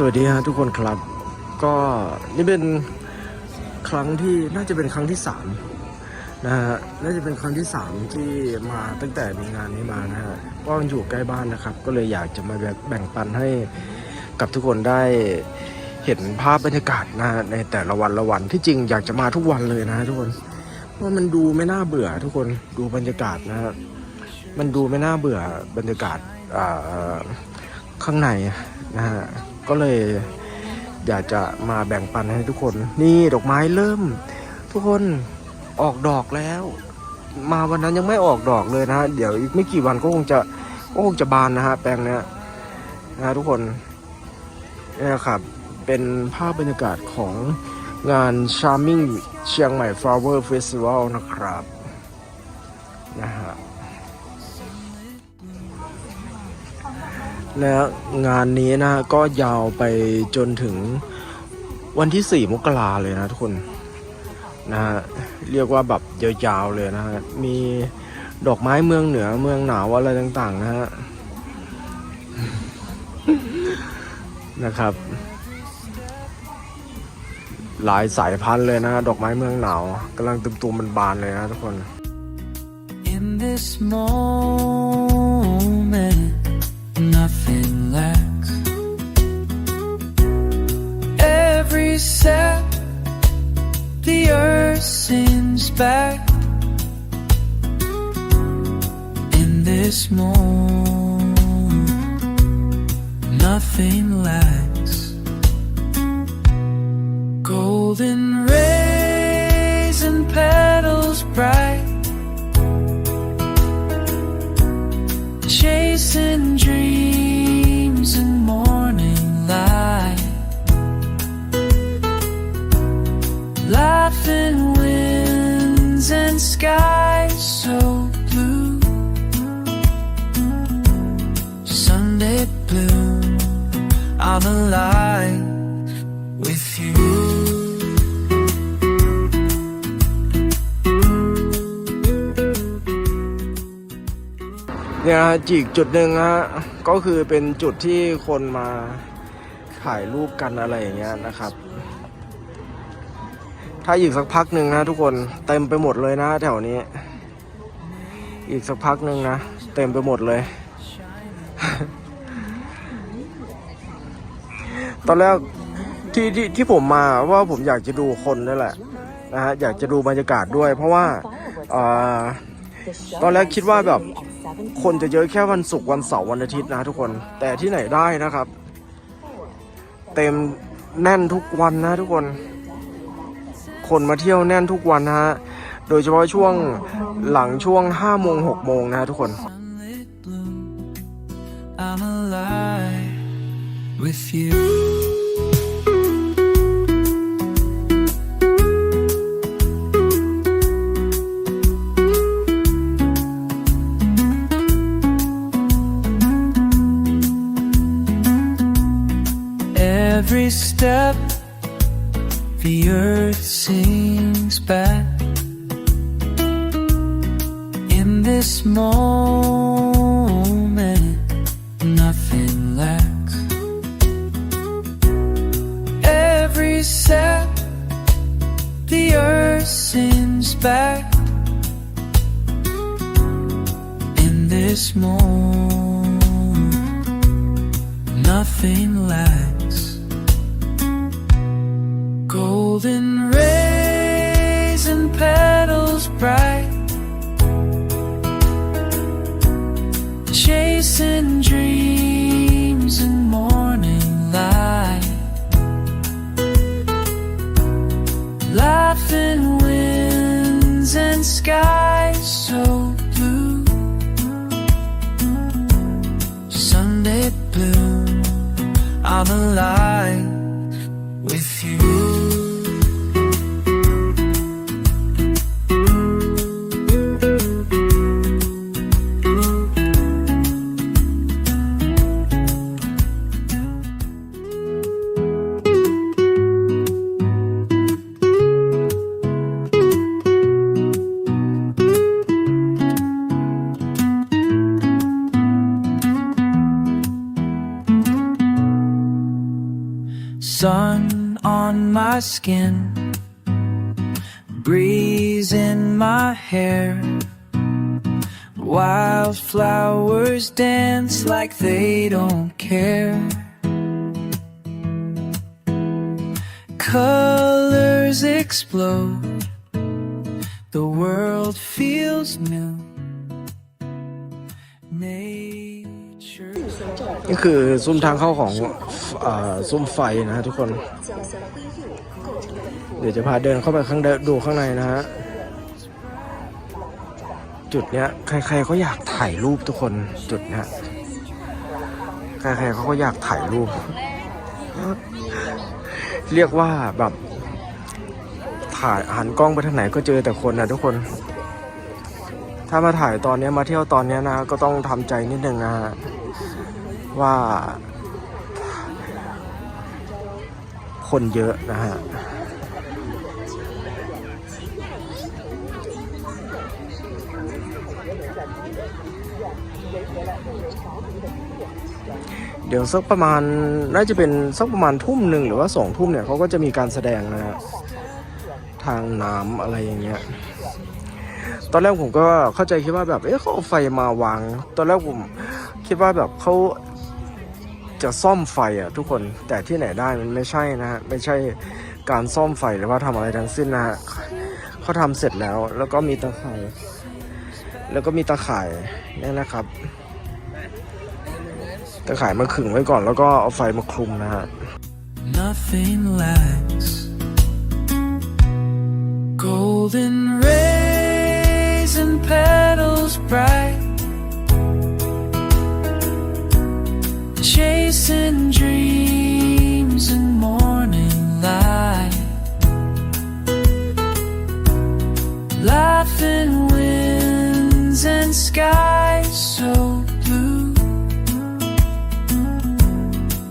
สวัสดีฮะทุกคนครับ ก็นี่เป็นครั้งที่น่าจะเป็นครั้งที่สามนะฮะน่าจะเป็นครั้งที่สามที่มาตั้งแต่มีงานนี้มานะฮะเพราะมันอยู่ใกล้บ้านนะครับ ก็เลยอยากจะมาแบ่งแบ่งปันให้กับทุกคนได้เห็นภาพบรรยากาศนะในแต่ละวันละวันที่จริงอยากจะมาทุกวันเลยนะทุกคนเพราะมันดูไม่น่าเบื่อ ทุกคนดูบรรยากาศนะฮะมันดูไม่น่าเบื่อบรรยากาศข้างในนะฮะ ก็เลยอยากจะมาแบ่งปันให้ทุกคน นี่ดอกไม้เริ่ม ทุกคนออกดอกแล้ว มาวันนั้นยังไม่ออกดอกเลยนะฮะเดี๋ยวอีกไม่กี่วันก็คงจะก็คงจะบานนะฮะแปลงเนี้ยนะทุกคนนี่ครับเป็นภาพบรรยากาศของงาน Charming เชียงใหม่ Flower Festival นะครับนะฮะ และงานนี้นะก็ยาวไปจนถึงวันที่ 4 มกราเลยนะทุกคนนะฮะเรียกว่าแบบยาวๆเลยนะฮะมีดอกไม้เมืองเหนือเมืองหนาวอะไรต่างๆนะฮะนะครับ หลายสายพันธุ์เลยนะดอกไม้เมืองหนาวกำลังตุ่มๆมันบานเลยนะทุกคน in this moment nothing lacks. Every step the earth sings back. In this moment nothing lacks. Golden rays and petals winds and skies so blue Sunday blue I'm alive with you เนี่ยฮะอีกจุดหนึ่งฮะก็คือเป็นจุดที่คนมาถ่ายรูปกันอะไรอย่างเงี้ยนะครับ ถ้าอีกสักพักหนึ่งนะทุกคนเต็มไปหมดเลยนะแถวนี้ อีกสักพักหนึ่งนะ เต็มไปหมดเลย ตอนแรกที่ที่ที่ผมมาว่าผมอยากจะดูคนนั่นแหละนะฮะอยากจะดูบรรยากาศด้วย เพราะว่าอ่อตอนแรกคิดว่าแบบคนจะเยอะแค่วันศุกร์วันเสาร์วันอาทิตย์นะทุกคนแต่ที่ไหนได้นะครับ เต็มแน่นทุกวันนะทุกคน คนมาเที่ยวแน่นทุกวันนะฮะ โดยเฉพาะช่วงหลังช่วง5โมง6โมงนะทุกคน sunlit blue I'm alive with you Every step the earth sings back in this moment, nothing lacks. Every step, the earth sings back. In this moment, nothing lacks. Golden my skin, breeze in my hair. Wildflowers dance like they don't care. Colors explode, the world feels new. Nature. นี่คือซุ้มทางเข้าของอซุ้มไฟนะฮะทุกคน เดี๋ยวจะพาเดินเข้าไปข้างดดูข้างในนะฮะ จุดเนี้ย ใครๆเขาอยากถ่ายรูปทุกคนจุดเนี้ยใครๆเขาก็อยากถ่ายรูป เรียกว่าแบบถ่ายหันกล้องไปทางไหนก็เจอแต่คนนะทุกคน ถ้ามาถ่ายตอนนี้มาเที่ยวตอนนี้นะ ก็ต้องทำใจนิดนึงนะฮะ ว่า คนเยอะนะฮะเดี๋ยวสักประมาณน่าจะเป็นสักประมาณทุ่มหนึ่งหรือว่าสองทุ่มเนี่ยเขาก็จะมีการแสดงนะฮะทางน้ำอะไรอย่างเงี้ย ตอนแรกผมก็เข้าใจคิดว่าแบบเอ๊ะเขาเอาไฟมาวาง ตอนแรกผมคิดว่าแบบเขา จะซ่อมไฟอะทุกคนแต่ที่ไหนได้มันไม่ใช่นะฮะไม่ใช่การซ่อมไฟหรือว่าทำอะไรทั้งสิ้นนะฮะเขาทำเสร็จแล้วแล้วก็มีตะข่ายแล้วก็มีตะข่ายเนี่ยนะครับตะข่ายมาขึงไว้ก่อนแล้วก็เอาไฟมาคลุมนะฮะ Nothing lags. Golden rays and petals bright. Chasing dreams in morning light. Laughing winds and skies so blue.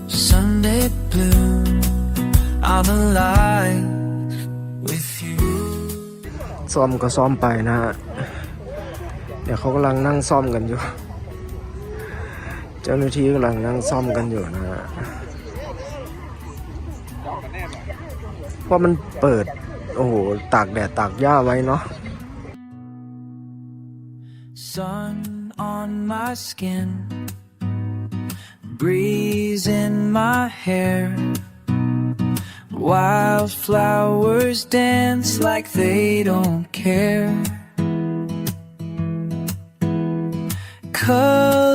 Sunday blue. I'm alive with you. ซ่อมก็ซ่อมไปนะฮะ เดี๋ยวเขากำลังนั่งซ่อมกันอยู่เจ้าหน้าที่กำลังนั่งซ่อมกันอยู่นะฮะเพราะมันเปิด โอ้โห ตากแดดตากหญ้าไว้เนาะ Sun on my skin, breeze in my hair. Wildflowers dance like they don't care. Cause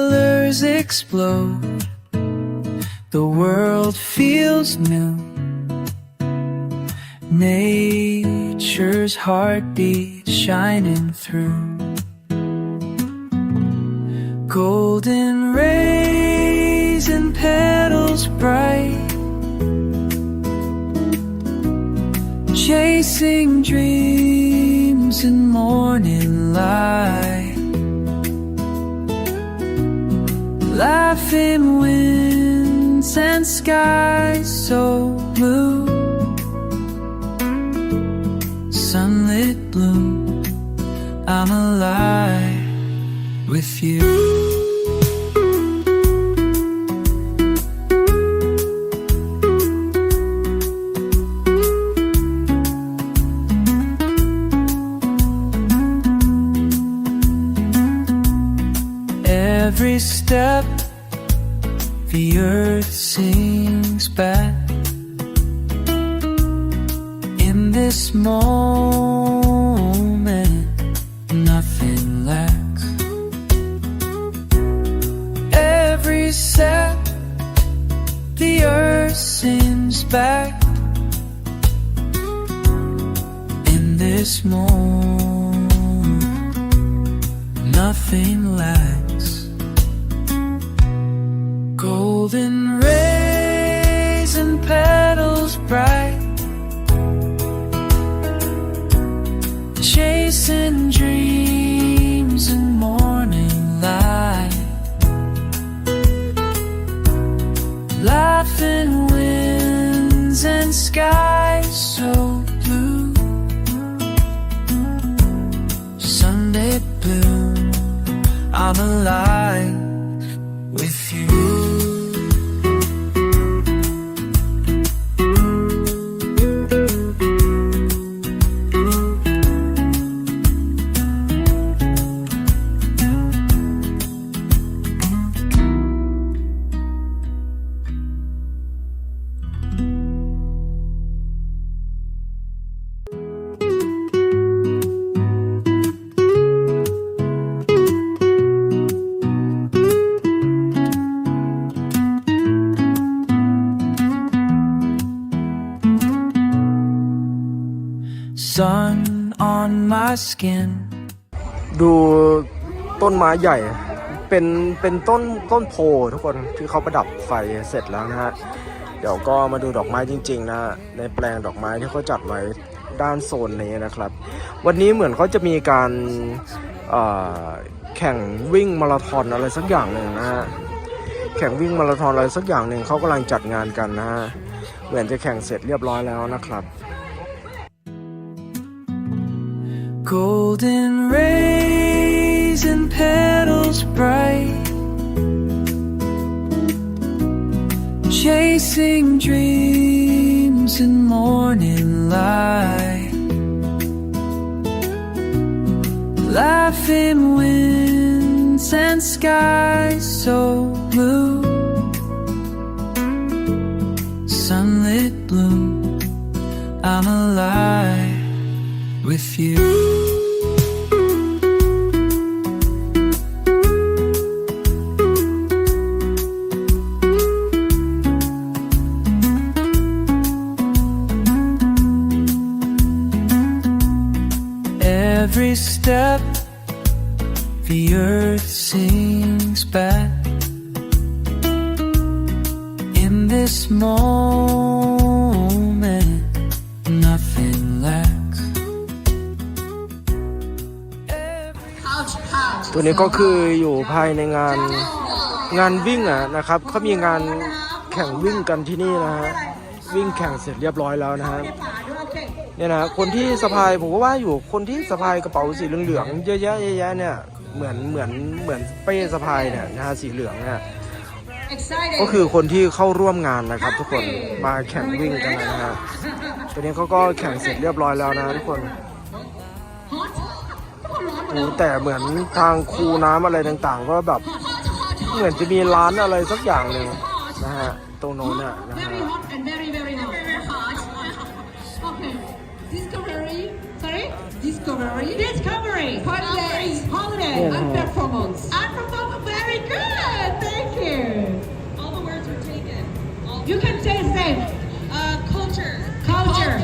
Colors explode, the world feels new. Nature's heartbeat shining through. Golden rays and petals bright. Chasing dreams in morning light. Laughing winds and skies so blue. Sunlit bloom. I'm alive with you. Every step, the earth sings back. In this moment, nothing lacks. Every step, the earth sings back. In this moment, nothing lacks. Golden my skin. ดูต้นไม้ใหญ่ เป็นเป็นต้นต้นโพทุกคนที่เขาประดับไฟเสร็จแล้วนะฮะ เดี๋ยวก็มาดูดอกไม้จริง ๆ นะในแปลงดอกไม้ที่เขาจัดไว้ด้านโซนนี้นะครับ วันนี้เหมือนเขาจะมีการแข่งวิ่งมาราธอนอะไรสักอย่างหนึ่งนะฮะ แข่งวิ่งมาราธอนอะไรสักอย่างหนึ่งเขากำลังจัดงานกันนะฮะ เหมือนจะแข่งเสร็จเรียบร้อยแล้วนะครับ Golden rays and petals bright. Chasing dreams in morning light. Laughing winds and skies so blue. Sunlit bloom. I'm alive with you. Every step the earth sings back in this moment nothing lacks ตัวนี้ก็คืออยู่ภายในงานงานวิ่งอะนะครับเขามีงานแข่งวิ่งกันที่นี่นะฮะวิ่งแข่งเสร็จเรียบร้อยแล้วนะฮะ เนี่ยนะคนที่สะพายผมก็ว่าอยู่คนที่สะพายกระเป๋าสีเหลืองๆเยอะแยะเยอะแยะเนี่ยเหมือนเหมือนเหมือนเป้สะพายเนี่ยนะฮะสีเหลืองเนี่ยก็คือคนที่เข้าร่วมงานนะครับ ทุกคนมาแข่งวิ่งกันนะฮะตัวนี้เขาก็แข่งเสร็จเรียบร้อยแล้วนะทุกคนโอ้แต่เหมือนทางคูน้ำอะไรต่างๆ ก็แบบเหมือนจะมีร้านอะไรสักอย่างหนึ่งนะฮะตรงโน้นน่ะนะฮะ Discovery. Discovery. Holidays. Holiday. Yeah. And performance. And performance. Very good. Thank you. All the words were taken. All You can taste them. uh, culture, Culture.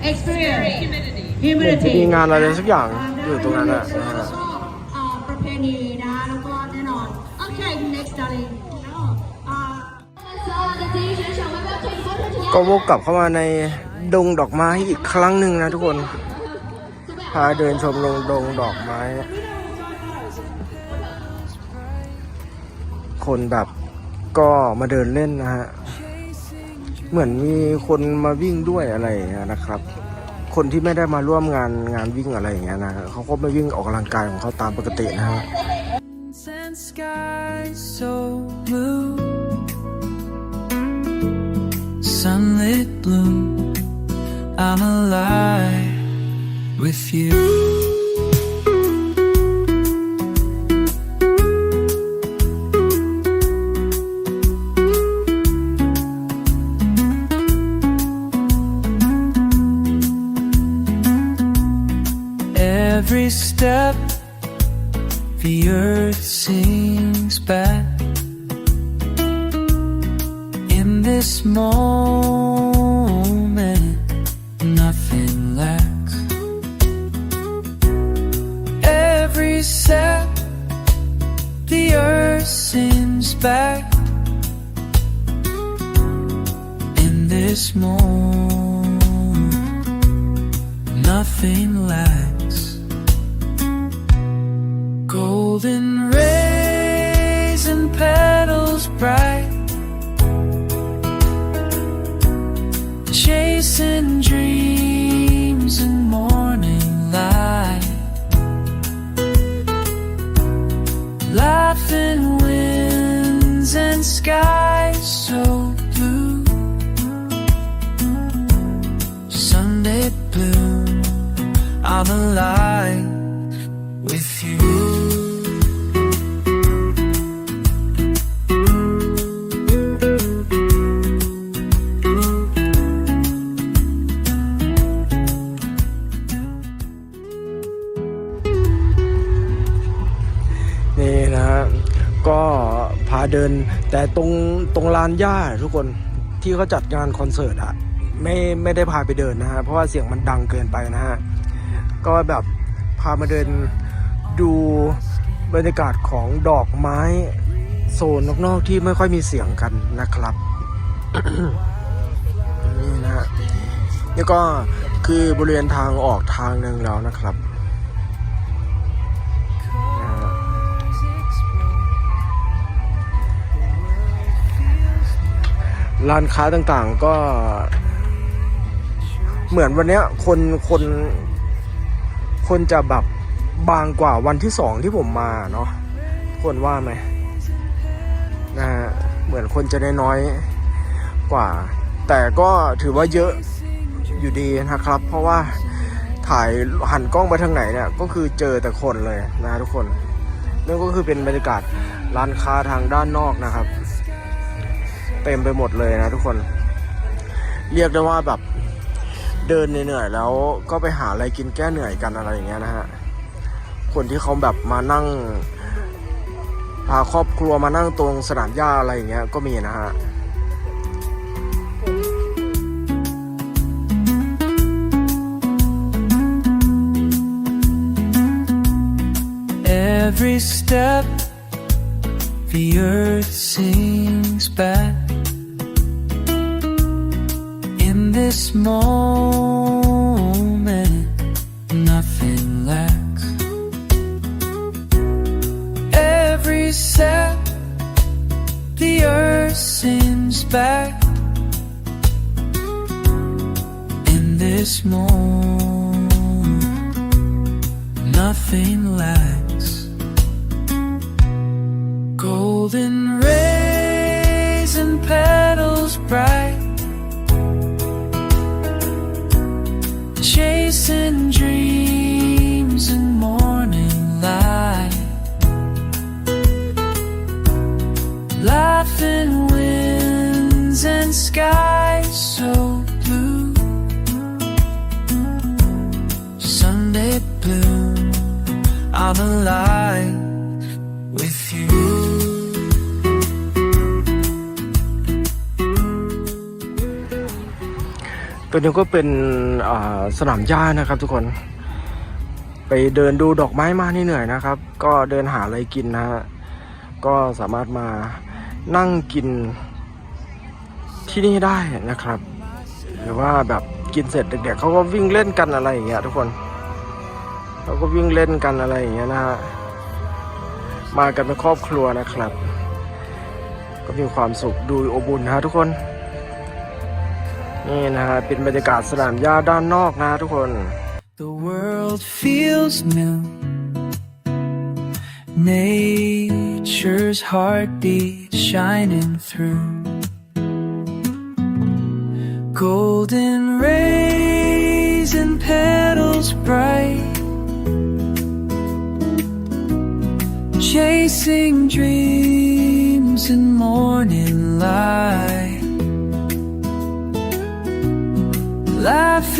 Experience. humidity. เหมือนจะ Humidity. มีงานอะไรสักอย่างอยู่ตรงนั้นน่ะนะฮะชอบเอ่อประเพณีนะแล้วก็แน่นอน Okay, next darling. อ่า ก็วกกลับเข้ามาในดงดอกไม้อีกครั้งหนึ่งนะทุกคน พาเดินชมลงดงดอกไม้ คนแบบก็มาเดินเล่นนะฮะ เหมือนมีคนมาวิ่งด้วยอะไรนะครับ คนที่ไม่ได้มาร่วมงานงานวิ่งอะไรอย่างเงี้ยนะเขาก็มาวิ่งออกกำลังกายของเขาตามปกตินะฮะ sunlit bloom. I'm alive with you. Every step the earth sings back in this moment this moment nothing lacks. Golden rays and petals bright, chasing dreams พาเดิน แต่ตรงตรงลานหญ้าทุกคนที่เขาจัดงานคอนเสิร์ตอะไม่ไม่ได้พาไปเดินนะฮะ เพราะว่าเสียงมันดังเกินไปนะฮะ ก็แบบพามาเดินดูบรรยากาศของดอกไม้โซนนอกๆที่ไม่ค่อยมีเสียงกันนะครับนี่นะฮะนี่ก็คือบริเวณทางออกทางหนึ่งแล้วนะครับ ร้านค้าต่างๆก็ เหมือนวันเนี้ยคนคนคนจะแบบบางกว่าวันที่สองที่ผมมาเนาะคนว่าไหมนะฮะเหมือนคนจะได้น้อยกว่า แต่ก็ถือว่าเยอะอยู่ดีนะครับ เพราะว่าถ่ายหันกล้องไปทางไหนเนี่ยก็คือเจอแต่คนเลยนะทุกคนนั่นก็คือเป็นบรรยากาศร้านค้าทางด้านนอกนะครับ เต็มไปหมดเลยนะทุกคน เรียกได้ว่าแบบเดินเหนื่อยแล้วก็ไปหาอะไรกินแก้เหนื่อยกันอะไรอย่างเงี้ยนะฮะ คนที่เขาแบบมานั่ง พาครอบครัวมานั่งตรงสนามหญ้าอะไรอย่างเงี้ยก็มีนะฮะ Every step the earth sings back In this moment nothing lacks. Every step the earth sings back. In this moment nothing lacks. Golden rays and petals bright Chasing dreams in morning light. Laughing winds and skies so blue. Sunday blue I'm alive ตัวนี้ก็เป็นสนามหญ้านะครับทุกคน ไปเดินดูดอกไม้มานี่เหนื่อยนะครับ ก็เดินหาอะไรกินนะฮะก็สามารถมานั่งกินที่นี่ได้นะครับ หรือว่าแบบกินเสร็จเด็กๆเขาก็วิ่งเล่นกันอะไรอย่างเงี้ยทุกคนเขาก็วิ่งเล่นกันอะไรอย่างเงี้ยนะฮะมากันเป็นครอบครัวนะครับ ก็มีความสุขดูอบอุ่นนะทุกคน นี่นะฮะเป็นบรรยากาศสนามหญ้าด้านนอกนะทุกคน The world feels new. Nature's heartbeat shining through. Golden rays and petals bright. Chasing dreams in morning light. Laughing.